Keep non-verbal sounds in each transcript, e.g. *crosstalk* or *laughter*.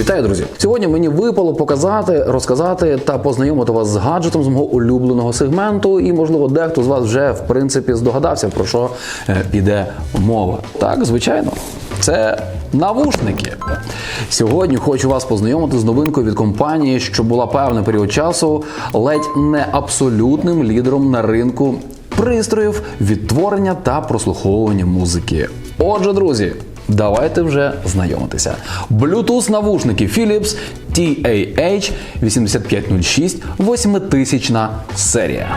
Вітаю, друзі! Сьогодні мені випало показати, розказати та познайомити вас з гаджетом з мого улюбленого сегменту, і можливо дехто з вас вже в принципі здогадався про що е, піде мова. Так, звичайно, це навушники. Сьогодні хочу вас познайомити з новинкою від компанії, що була певний період часу ледь не абсолютним лідером на ринку пристроїв відтворення та прослуховування музики. Отже, друзі. Давайте вже знайомитися. Bluetooth навушники Philips TAH 8506 8000 серія.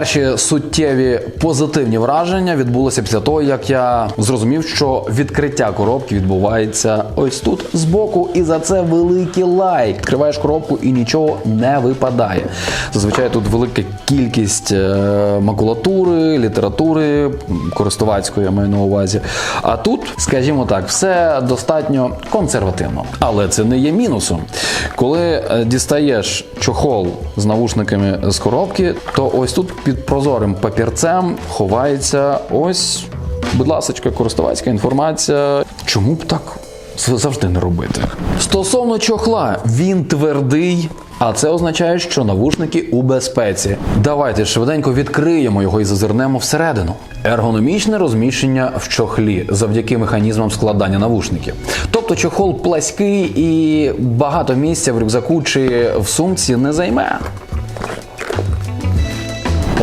Перші суттєві позитивні враження відбулися після того, як я зрозумів, що відкриття коробки відбувається ось тут збоку, і за це великий лайк. Відкриваєш коробку і нічого не випадає. Зазвичай тут велика кількість е, макулатури, літератури користувацької, я маю на увазі. А тут, скажімо так, все достатньо консервативно. Але це не є мінусом. Коли е, дістаєш чохол з навушниками з коробки, то ось тут під прозорим папірцем ховається ось, будь ласка, користувацька інформація. Чому б так завжди не робити? Стосовно чохла, він твердий. А це означає, що навушники у безпеці. Давайте швиденько відкриємо його і зазирнемо всередину. Ергономічне розміщення в чохлі завдяки механізмам складання навушників. Тобто чохол плаский і багато місця в рюкзаку чи в сумці не займе.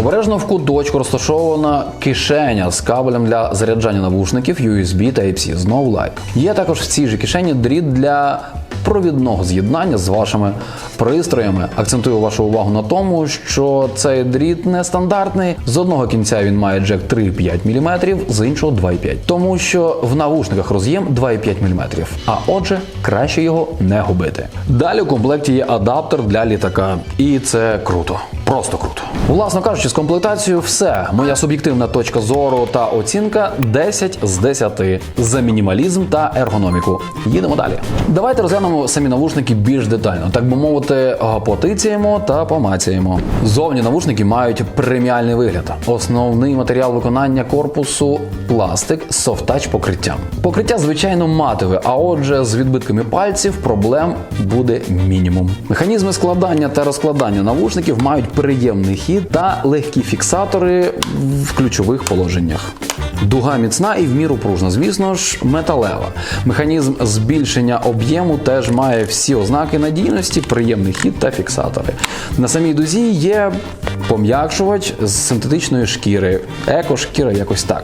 Обережно в куточку розташована кишеня з кабелем для заряджання навушників USB Type-C знову лайк. Є також в цій же кишені дріт для провідного з'єднання з вашими пристроями. Акцентую вашу увагу на тому, що цей дріт не стандартний. З одного кінця він має джек 3,5 мм, з іншого 2,5. Тому що в навушниках роз'єм 2,5 мм. А отже, краще його не губити. Далі у комплекті є адаптер для літака, і це круто. Просто круто. Власно кажучи, з комплектацією все. Моя суб'єктивна точка зору та оцінка 10 з 10 за мінімалізм та ергономіку. Їдемо далі. Давайте розглянемо самі навушники більш детально, так би мовити, потицяємо та помацяємо. Зовні навушники мають преміальний вигляд. Основний матеріал виконання корпусу пластик з софтач покриттям. Покриття звичайно матове, а отже, з відбитками пальців проблем буде мінімум. Механізми складання та розкладання навушників мають приємний хід та легкі фіксатори в ключових положеннях. Дуга міцна і в міру пружна, звісно ж, металева. Механізм збільшення об'єму теж має всі ознаки надійності, приємний хід та фіксатори. На самій дузі є пом'якшувач з синтетичної шкіри, екошкіра, якось так.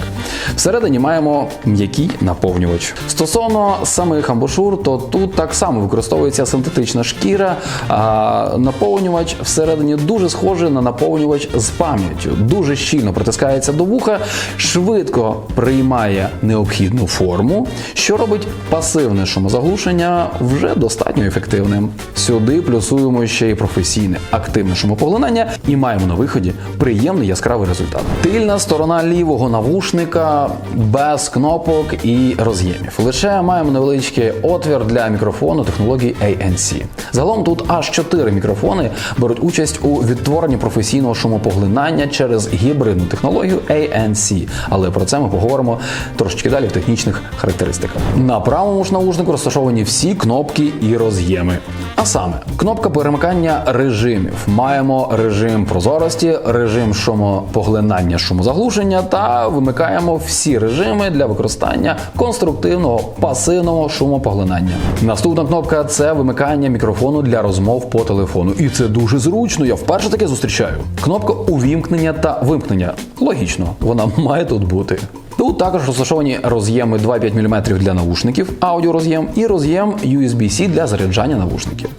Всередині маємо м'який наповнювач. Стосовно самих амбушур, то тут так само використовується синтетична шкіра, а наповнювач всередині дуже схожий на наповнювач з пам'яттю. Дуже щільно притискається до вуха, швидко приймає необхідну форму, що робить пасивне шумозаглушення вже достатньо ефективним. Сюди плюсуємо ще й професійне активне шумопоглинання і маємо на виході приємний яскравий результат. Тильна сторона лівого навушника без кнопок і роз'ємів. Лише маємо невеличкий отвір для мікрофону технології ANC. Загалом тут аж 4 мікрофони беруть участь у відтворенні професійного шумопоглинання через гібридну технологію ANC. Але про це ми поговоримо трошечки далі в технічних характеристиках. На правому ж наушнику розташовані всі кнопки і роз'єми. А саме, кнопка перемикання режимів. Маємо режим прозорості, режим шумопоглинання, шумозаглушення та вимикаємо всі режими для використання конструктивного пасивного шумопоглинання. Наступна кнопка це вимикання мікрофону для розмов по телефону. І це дуже зручно. Я вперше таке зустрічаю. Кнопка увімкнення та вимкнення. Логічно, вона має тут бути. Тут також розташовані роз'єми 2,5 мм для навушників, аудіороз'єм і роз'єм USB-C для заряджання навушників.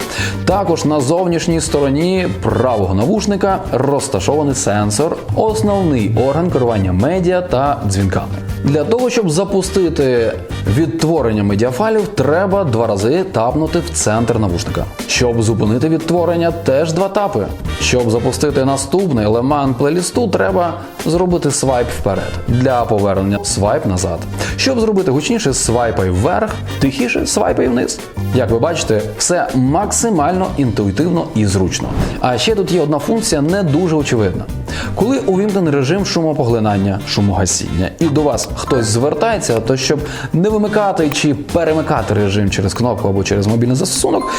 Також на зовнішній стороні правого навушника розташований сенсор, основний орган керування медіа та дзвінками. Для того, щоб запустити відтворення медіафайлів, треба два рази тапнути в центр навушника. Щоб зупинити відтворення, теж два тапи. Щоб запустити наступний елемент плейлісту, треба зробити свайп вперед. Для повернення свайп назад. Щоб зробити гучніше, свайпай вверх, тихіше свайпай вниз. Як ви бачите, все максимально інтуїтивно і зручно. А ще тут є одна функція не дуже очевидна. Коли увімкнений режим шумопоглинання, шумогасіння, і до вас хтось звертається, то щоб не вимикати чи перемикати режим через кнопку або через мобільний застосунок,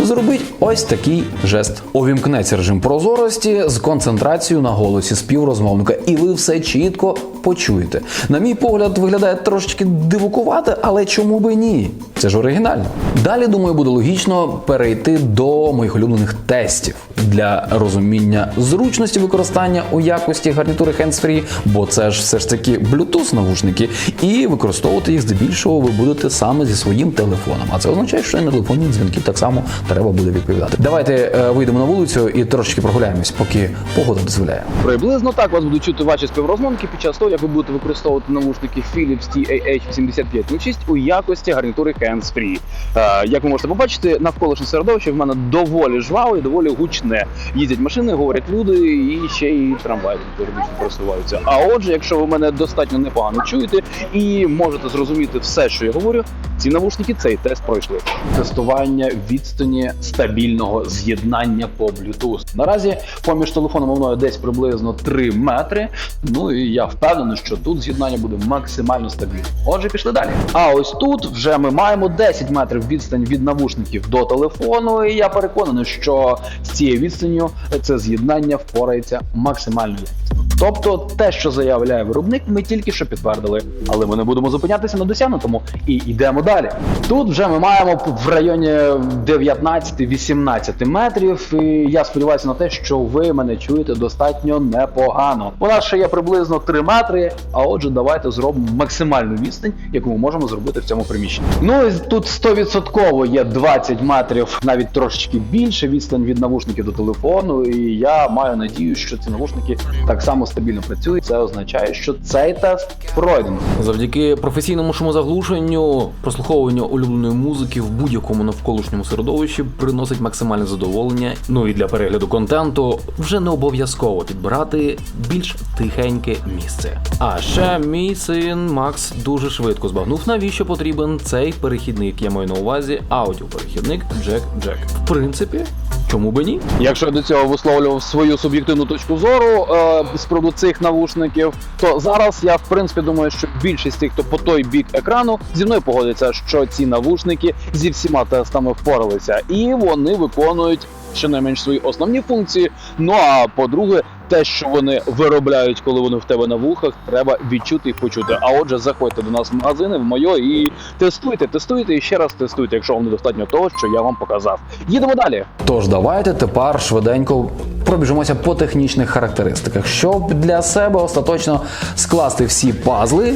зробіть ось такий жест. Увімкнеться режим прозорості з концентрацією на голосі співрозмовника, і ви все чітко почуєте. На мій погляд, виглядає трошечки дивукувати, але чому би ні? Це ж оригінально. Далі, думаю, буде логічно перейти до моїх улюблених тестів для розуміння зручності використання у якості гарнітури hands-free, бо це ж все ж таки Bluetooth навушники, і використовувати їх здебільшого ви будете саме зі своїм телефоном. А це означає, що і на телефонні дзвінки так само треба буде відповідати. Давайте е, вийдемо на вулицю і трошечки прогуляємось, поки погода дозволяє. Приблизно так вас будуть чути ваші співрозмовники під час того, як ви будете використовувати навушники Philips TAH8506 у якості гарнітури hands-free. Е, як ви можете побачити, навколишнє середовище в мене доволі жваве і доволі гучне. Їздять машини, говорять люди, і ще й трамваї періодично просуваються. А отже, якщо ви мене достатньо непогано чуєте і можете зрозуміти все, що я говорю, ці навушники цей тест пройшли. Тестування відстані стабільного з'єднання по Bluetooth. Наразі поміж телефоном мною десь приблизно 3 метри. Ну і я впевнений, що тут з'єднання буде максимально стабільне. Отже, пішли далі. А ось тут вже ми маємо 10 метрів відстань від навушників до телефону. І я переконаний, що з цією відстанню це з'єднання впорається максимально якісно. Тобто, те, що заявляє виробник, ми тільки що підтвердили, але ми не будемо зупинятися на досягнутому і йдемо далі. Тут вже ми маємо в районі 19-18 метрів. І я сподіваюся на те, що ви мене чуєте достатньо непогано. У нас ще є приблизно 3 метри. А отже, давайте зробимо максимальну відстань, яку ми можемо зробити в цьому приміщенні. Ну і тут 100% є 20 метрів, навіть трошечки більше відстань від навушників до телефону. І я маю надію, що ці навушники так само стабільно працюють. Це означає, що цей тест пройдено. Завдяки професійному шумозаглушенню, прослуховуванню улюбленої музики в будь-якому навколишньому середовищі приносить максимальне задоволення. Ну і для перегляду контенту вже не обов'язково підбирати більш тихеньке місце. А ще мій син Макс дуже швидко збагнув, навіщо потрібен цей перехідник. Я маю на увазі аудіоперехідник Jack Jack. В принципі, чому би ні? Якщо я до цього висловлював свою суб'єктивну точку зору е, з приводу цих навушників, то зараз я в принципі думаю, що більшість тих, хто по той бік екрану, зі мною погодиться, що ці навушники зі всіма тестами впоралися, і вони виконують щонайменш свої основні функції. Ну а по-друге, те, що вони виробляють, коли вони в тебе на вухах, треба відчути і почути. А отже, заходьте до нас в магазини, в моє і тестуйте, тестуйте і ще раз тестуйте, якщо вам недостатньо того, що я вам показав. Їдемо далі. Тож давайте тепер швиденько пробіжимося по технічних характеристиках, щоб для себе остаточно скласти всі пазли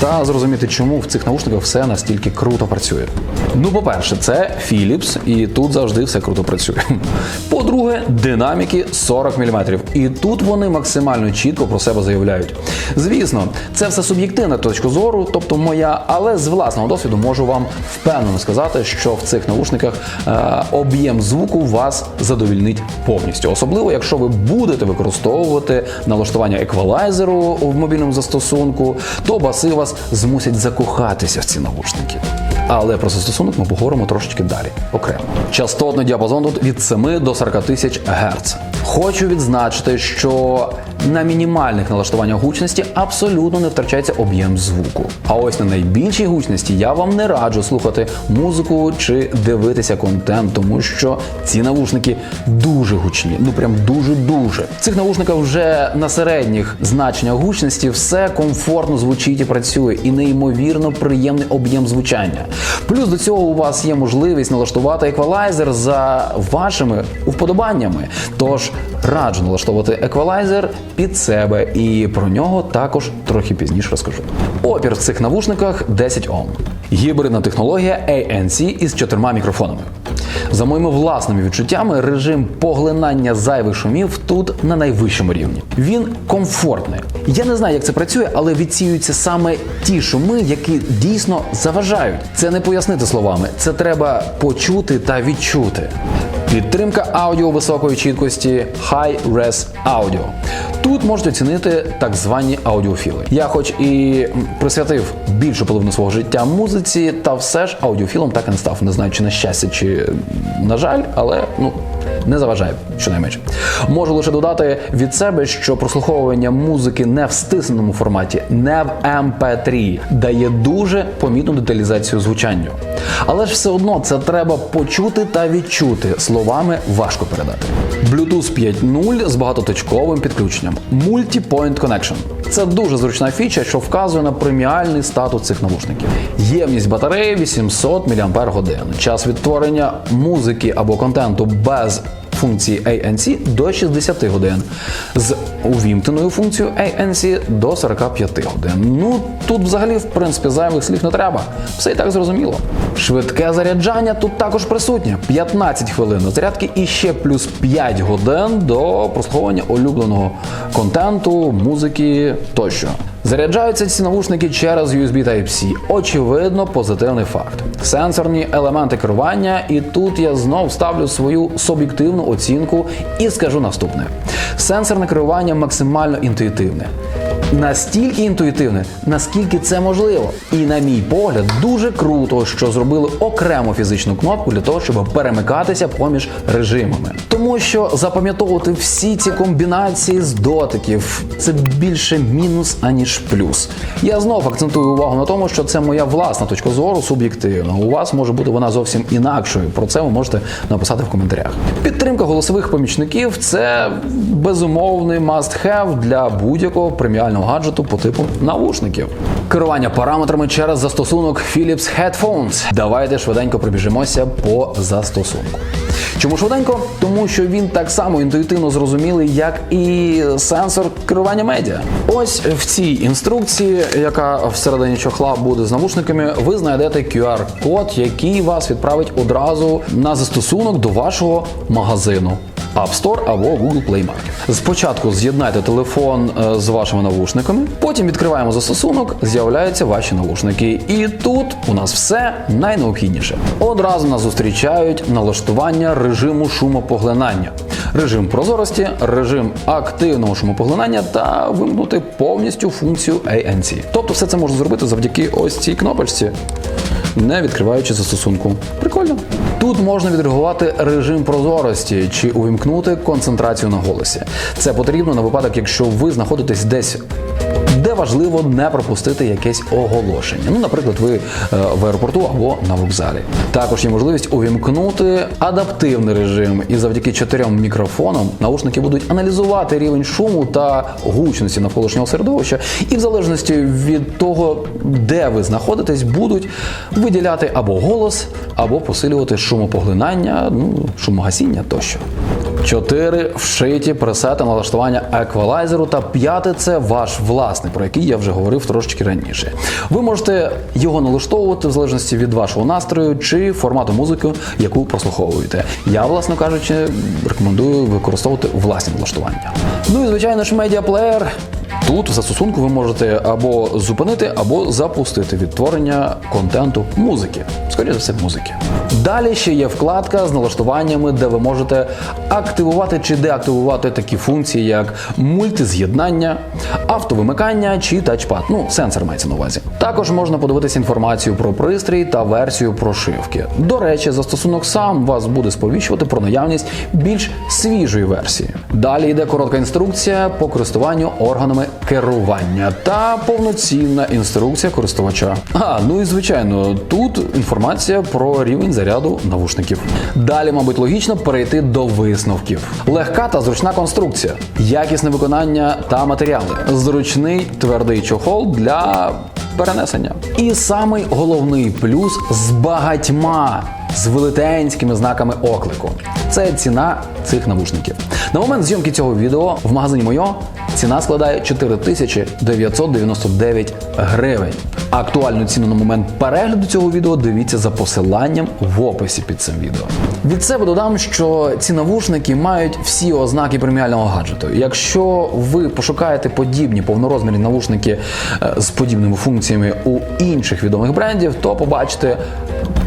та зрозуміти, чому в цих наушниках все настільки круто працює. Ну, по-перше, це Philips, і тут завжди все круто працює. *laughs* По-друге, динаміки 40 мм. І тут вони максимально чітко про себе заявляють. Звісно, це все суб'єктивна точка зору, тобто моя, але з власного досвіду можу вам впевнено сказати, що в цих наушниках е, об'єм звуку вас задовільнить повністю. Особливо, якщо ви будете використовувати налаштування еквалайзеру в мобільному застосунку, то баси вас змусять закохатися в ці наушники. Але про застосунок ми поговоримо трошечки далі, окремо. Частотний діапазон тут від 7 до 40 тисяч Гц. Хочу відзначити, що на мінімальних налаштуваннях гучності абсолютно не втрачається об'єм звуку. А ось на найбільшій гучності я вам не раджу слухати музику чи дивитися контент, тому що ці навушники дуже гучні, ну прям дуже-дуже. Цих навушниках вже на середніх значеннях гучності все комфортно звучить і працює, і неймовірно приємний об'єм звучання. Плюс до цього у вас є можливість налаштувати еквалайзер за вашими вподобаннями. Тож раджу налаштовувати еквалайзер під себе, і про нього також трохи пізніше розкажу. Опір в цих навушниках 10 Ом. Гібридна технологія ANC із чотирма мікрофонами. За моїми власними відчуттями, режим поглинання зайвих шумів тут на найвищому рівні. Він комфортний. Я не знаю, як це працює, але відсіюються саме ті шуми, які дійсно заважають. Це не пояснити словами, це треба почути та відчути. Підтримка аудіо високої чіткості Hi-Res Audio. Тут можете оцінити так звані аудіофіли. Я, хоч і присвятив більшу половину свого життя музиці, та все ж аудіофілом так і не став. Не знаю, чи на щастя, чи на жаль, але ну. Не заважає, щонайменше. Можу лише додати від себе, що прослуховування музики не в стисненому форматі, не в MP3 дає дуже помітну деталізацію звучанню. Але ж все одно це треба почути та відчути. Словами важко передати. Bluetooth 5.0 з багатоточковим підключенням. Multi-Point Connection. Це дуже зручна фіча, що вказує на преміальний статус цих навушників. Ємність батареї 800 мАч. Час відтворення музики або контенту без функції ANC до 60 годин, з увімкненою функцією ANC до 45 годин. Ну тут взагалі в принципі зайвих слів не треба. Все і так зрозуміло. Швидке заряджання тут також присутнє: 15 хвилин на зарядки і ще плюс 5 годин до прослуховування улюбленого контенту, музики тощо. Заряджаються ці навушники через USB Type-C. Очевидно, позитивний факт. Сенсорні елементи керування, і тут я знов ставлю свою суб'єктивну оцінку і скажу наступне: сенсорне керування максимально інтуїтивне. Настільки інтуїтивне, наскільки це можливо. І на мій погляд, дуже круто, що зробили окрему фізичну кнопку для того, щоб перемикатися поміж режимами. Тому що запам'ятовувати всі ці комбінації з дотиків це більше мінус аніж плюс. Я знов акцентую увагу на тому, що це моя власна точка зору суб'єктивна. У вас може бути вона зовсім інакшою. Про це ви можете написати в коментарях. Підтримка голосових помічників це безумовний must-have для будь-якого преміального гаджету по типу навушників. Керування параметрами через застосунок Philips Headphones. Давайте швиденько пробіжимося по застосунку. Чому швиденько? Тому що він так само інтуїтивно зрозумілий, як і сенсор керування медіа. Ось в цій інструкції, яка всередині чохла буде з навушниками, ви знайдете QR-код, який вас відправить одразу на застосунок до вашого магазину. App Store або Google Play Market. Спочатку з'єднайте телефон е, з вашими навушниками, потім відкриваємо застосунок, з'являються ваші навушники. І тут у нас все найнеобхідніше. Одразу нас зустрічають налаштування режиму шумопоглинання, режим прозорості, режим активного шумопоглинання та вимкнути повністю функцію ANC. Тобто все це можна зробити завдяки ось цій кнопочці не відкриваючи застосунку. Прикольно. Тут можна відреагувати режим прозорості чи увімкнути концентрацію на голосі. Це потрібно на випадок, якщо ви знаходитесь десь. Важливо не пропустити якесь оголошення. Ну, наприклад, ви е, в аеропорту або на вокзалі. Також є можливість увімкнути адаптивний режим, і завдяки чотирьом мікрофонам наушники будуть аналізувати рівень шуму та гучності навколишнього середовища, і в залежності від того, де ви знаходитесь, будуть виділяти або голос, або посилювати шумопоглинання, ну шумогасіння тощо. Чотири вшиті пресети налаштування еквалайзеру, та п'яте це ваш власний, про який я вже говорив трошечки раніше. Ви можете його налаштовувати в залежності від вашого настрою чи формату музики, яку прослуховуєте. Я, власно кажучи, рекомендую використовувати власні налаштування. Ну і звичайно ж, медіаплеєр. Тут в застосунку ви можете або зупинити, або запустити відтворення контенту музики. Скоріше за все, музики. Далі ще є вкладка з налаштуваннями, де ви можете активувати чи деактивувати такі функції, як мультиз'єднання, автовимикання чи тачпад. Ну, сенсор мається на увазі. Також можна подивитися інформацію про пристрій та версію прошивки. До речі, застосунок сам вас буде сповіщувати про наявність більш свіжої версії. Далі йде коротка інструкція по користуванню органами керування та повноцінна інструкція користувача. А, ну і звичайно, тут інформація про рівень заряду навушників. Далі, мабуть, логічно перейти до висновків. Легка та зручна конструкція, якісне виконання та матеріали, зручний твердий чохол для перенесення. І самий головний плюс з багатьма з велетенськими знаками оклику. Це ціна цих навушників. На момент зйомки цього відео в магазині Мойо ціна складає 4999 гривень. Актуальну ціну на момент перегляду цього відео дивіться за посиланням в описі під цим відео. Від себе додам, що ці навушники мають всі ознаки преміального гаджету. Якщо ви пошукаєте подібні повнорозмірні навушники е, з подібними функціями у інших відомих брендів, то побачите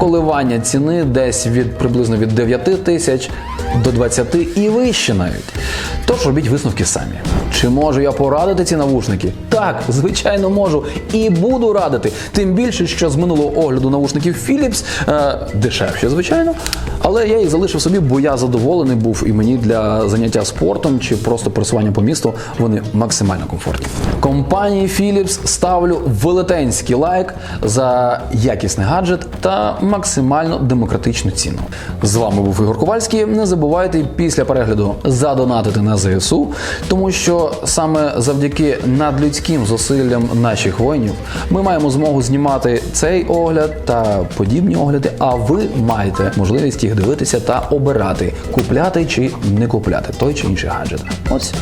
коливання ціни десь від приблизно від 9 тисяч до 20 і вище навіть. Тож робіть висновки самі. Чи можу я порадити ці навушники? Так, звичайно, можу і буду радити. Тим більше, що з минулого огляду навушників Philips е, дешевші, звичайно. Але я їх залишив собі, бо я задоволений був і мені для заняття спортом чи просто пересування по місту вони максимально комфортні. Компанії Philips ставлю велетенський лайк за якісний гаджет та максимально демократичну ціну. З вами був Ігор Ковальський. Не забувайте після перегляду задонатити на ЗСУ, тому що саме завдяки надлюдським зусиллям наших воїнів ми маємо змогу знімати цей огляд та подібні огляди. А ви маєте можливість їх дивитися та обирати, купляти чи не купляти той чи інший гаджет. Ось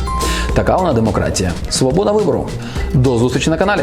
така вона демократія. Свобода вибору. До зустрічі на каналі.